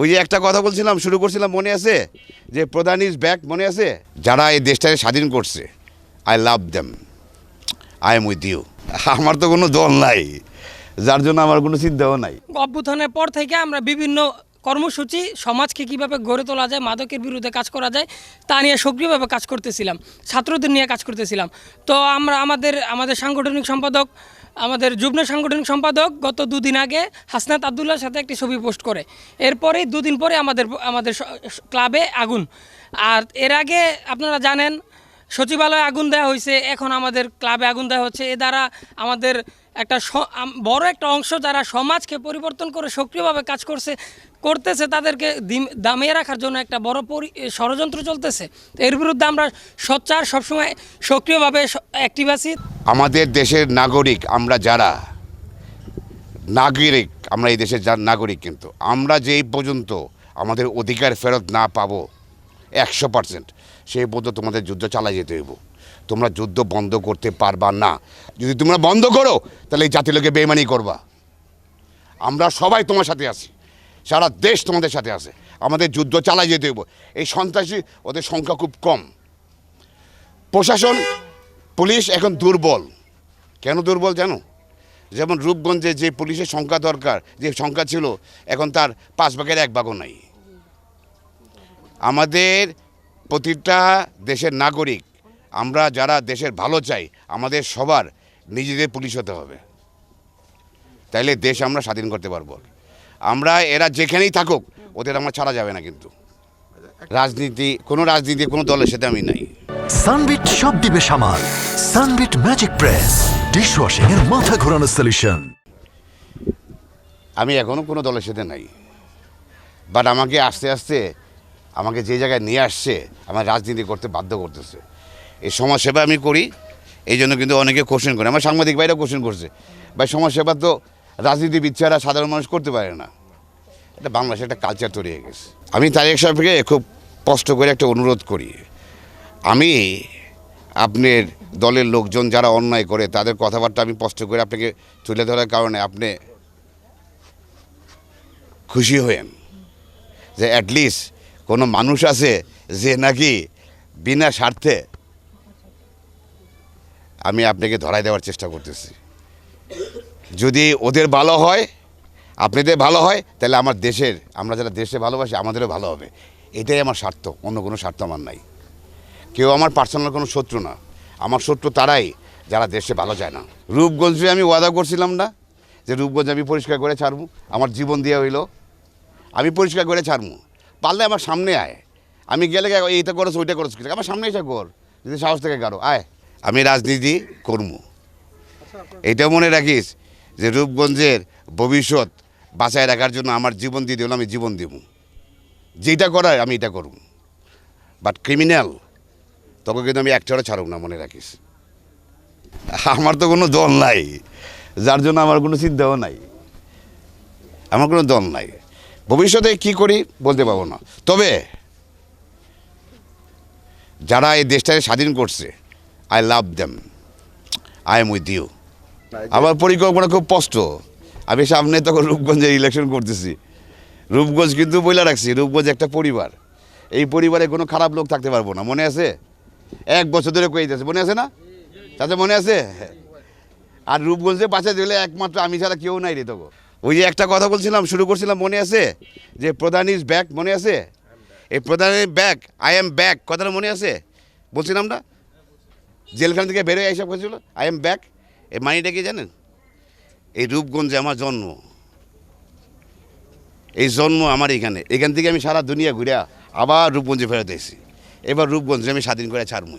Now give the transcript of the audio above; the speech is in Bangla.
ওই যে একটা কথা বলছিলাম, শুরু করছিলাম, মনে আছে? যে প্রধান ইজ ব্যাক মনে আছে? যারা এই দেশটাকে স্বাধীন করছে I love them I am with you আমার তো কোনো দল নাই, যার জন্য আমার কোনো চিন্তাও নাই। অভ্যুত্থানের পর থেকে আমরা বিভিন্ন কর্মসূচি সমাজকে কীভাবে গড়ে তোলা যায়, মাদকের বিরুদ্ধে কাজ করা যায়, তা নিয়ে সক্রিয়ভাবে কাজ করতেছিলাম, ছাত্রদের নিয়ে কাজ করতেছিলাম। তো আমরা আমাদের আমাদের সাংগঠনিক সম্পাদক, আমাদের যুগ্ম সাংগঠনিক সম্পাদক গত দুদিন আগে হাসনাত আবদুল্লার সাথে একটি ছবি পোস্ট করে। এরপরেই দুদিন পরে আমাদের আমাদের ক্লাবে আগুন। আর এর আগে আপনারা জানেন, সচিবালয়ে আগুন দেওয়া হয়েছে, এখন আমাদের ক্লাবে আগুন দেওয়া হচ্ছে। এ দ্বারা আমাদের একটা বড় একটা অংশ যারা সমাজকে পরিবর্তন করে সক্রিয়ভাবে কাজ করছে, করতেছে, তাদেরকে দিম- দামিয়ে রাখার জন্য একটা বড় পরি- ষড়যন্ত্র চলতেছে। এর বিরুদ্ধে আমরা সোচ্চার, সবসময় সক্রিয়ভাবে অ্যাক্টিভ আছি। আমাদের দেশের নাগরিক আমরা যারা, নাগরিক, আমরা এই দেশের নাগরিক কিন্তু, আমরা যেই পর্যন্ত আমাদের অধিকার ফেরত না পাবো একশো পার্সেন্ট। সেই পর্যন্ত তোমাদের যুদ্ধ চালাই যেতে হইব। তোমরা যুদ্ধ বন্ধ করতে পারবা না। যদি তোমরা বন্ধ করো, তাহলে এই জাতি লোকে বেমানি করবা। আমরা সবাই তোমার সাথে আছি। সারা দেশ তোমাদের সাথে আছে। আমাদের যুদ্ধ চালাই যেতে হইব। এই সন্ত্রাসী, ওদের সংখ্যা খুব কম। প্রশাসন, পুলিশ এখন দুর্বল। কেন দুর্বল জানো? যেমন রূপগঞ্জে যে পুলিশের সংখ্যা দরকার, যে সংখ্যা ছিল, এখন তার পাঁচ ভাগের এক ভাগও নাই। আমাদের প্রতিটা দেশের নাগরিক আমরা যারা দেশের ভালো চাই আমাদের সবার নিজেদের পুলিশ হতে হবে। তাইলে দেশ আমরা স্বাধীন করতে পারব। আমরা এরা যেখানেই থাকুক ওদের আমরা ছাড়া যাবে না কিন্তু। রাজনীতি কোনো রাজনীতি কোনো দলের সাথে আমি নাই। সানবিট সব দিবে সামাল। সানবিট ম্যাজিক প্রেস ডিশওয়াশিং এর মাথা ঘোরানো সলিউশন আমি এখনও কোনো দলের সাথে নাই। বাট আমাকে আস্তে আস্তে আমাকে যে জায়গায় নিয়ে আসছে, আমার রাজনীতি করতে বাধ্য করতেছে। এই সমাজসেবা আমি করি, এই জন্য কিন্তু অনেকে কোশ্চেন করে। আমার সাংবাদিক ভাইরা কোশ্চেন করছে। ভাই, সমাজসেবা তো রাজনীতিবিদ ছাড়া সাধারণ মানুষ করতে পারে না। এটা বাংলাদেশে একটা কালচার তৈরি হয়ে গেছে। আমি তারেক সাহেবকে খুব কষ্ট করে একটা অনুরোধ করি। আমি আপনার দলের লোকজন যারা অন্যায় করে, তাদের কথাবার্তা আমি স্পষ্ট করে আপনাকে তুলে ধরার কারণে আপনি খুশি হয়েন। যে অ্যাটলিস্ট কোনো মানুষ আছে যে নাকি বিনা স্বার্থে আমি আপনাকে ধরাই দেওয়ার চেষ্টা করতেছি। যদি ওদের ভালো হয়, আপনাদের ভালো হয়, তাহলে আমার দেশের, আমরা যারা দেশে ভালোবাসি, আমাদেরও ভালো হবে। এটাই আমার স্বার্থ, অন্য কোনো স্বার্থ আমার নাই। কেউ আমার পার্সোনাল কোনো শত্রু না। আমার শত্রু তারাই, যারা দেশে ভালো যায় না। রূপগঞ্জে আমি ওয়াদা করছিলাম না যে রূপগঞ্জ আমি পরিষ্কার করে ছাড়বো। আমার জীবন দিয়ে হইল। আমি পরিষ্কার করে ছাড়বো। পারলে আমার সামনে আয়। আমি গেলে এইটা করেছ, ওইটা করছ। আমার সামনে এসে কর যদি সাহস থেকে গাড়ো আয়। আমি রাজনীতি করব এটাও মনে রাখিস যে রূপগঞ্জের ভবিষ্যৎ বাঁচায় রাখার জন্য আমার জীবন দিয়ে দিল আমি জীবন দেবো যেটা করার আমি এটা করব বাট ক্রিমিনাল তোকে কিন্তু আমি একটারও ছাড়ব না, মনে রাখিস। আমার তো কোনো দল নাই। যার জন্য আমার কোনো চিন্তাও নাই। আমার কোনো দল নাই। ভবিষ্যতে কি করি বলতে পারব না। তবে যারা এই দেশটাকে স্বাধীন করছে I love them I am with you আমার পরিকল্পনা খুব স্পষ্ট। আমি সামনে তখন রূপগঞ্জে ইলেকশন করতেছি। রূপগঞ্জ কিন্তু বইলা রাখছি, রূপগঞ্জ একটা পরিবার। এই পরিবারে কোনো খারাপ লোক থাকতে পারব না, মনে আছে? এক বছর ধরে কয়ে যাচ্ছে মনে আছে না? তাতে মনে আছে? আর রূপগঞ্জে বাঁচা দিলে একমাত্র আমি ছাড়া কেউ নাই রে তখন ওই যে একটা কথা বলছিলাম, শুরু করছিলাম, মনে আছে? যে প্রধান ইজ ব্যাক মনে আছে? এই প্রধানের ব্যাক আই এম ব্যাক কথাটা মনে আছে? বলছিলাম না? জেলখান থেকে বেরোয় এইসব হয়েছিল? আই এম ব্যাক এই মানিটা কি জানেন? এই রূপগঞ্জে আমার জন্ম। এই জন্ম আমার এখানে। এখান থেকে আমি সারা দুনিয়া ঘুরে আবার রূপগঞ্জে ফেরত এসেছি। এবার রূপগঞ্জে আমি স্বাধীন করে ছাড়মই।